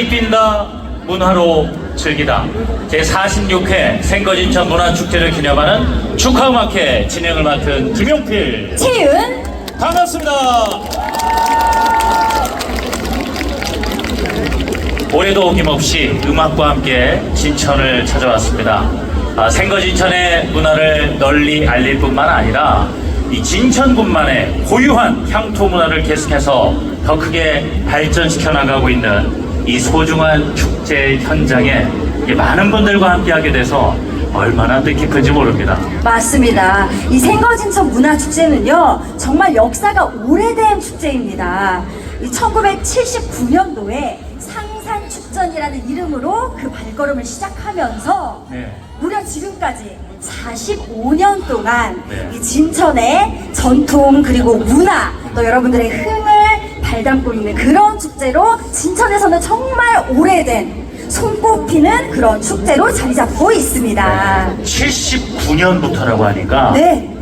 한이 뛴다 문화로 즐기다 제46회 생거진천 문화축제를 기념하는 축하음악회 진행을 맡은 김용필 채은 반갑습니다. 올해도 어김없이 음악과 함께 진천을 찾아왔습니다. 아, 생거진천의 문화를 널리 알릴 뿐만 아니라 이 진천군만의 고유한 향토 문화를 계속해서 더 크게 발전시켜 나가고 있는 이 소중한 축제 현장에 이 많은 분들과 함께하게 돼서 얼마나 뜻깊은지 모릅니다. 맞습니다. 이 생거진천 문화축제는요, 정말 역사가 오래된 축제입니다. 이 1979년도에 상산축전이라는 이름으로 그 발걸음을 시작하면서 네. 무려 지금까지 45년 동안 네. 이 진천의 전통 그리고 문화 또 여러분들의 흥을 발담고 있는 그런 축제로 진천에서는 정말 오래된 손꼽히는 그런 축제로 자리 잡고 있습니다. 79년부터라고 하니까 네.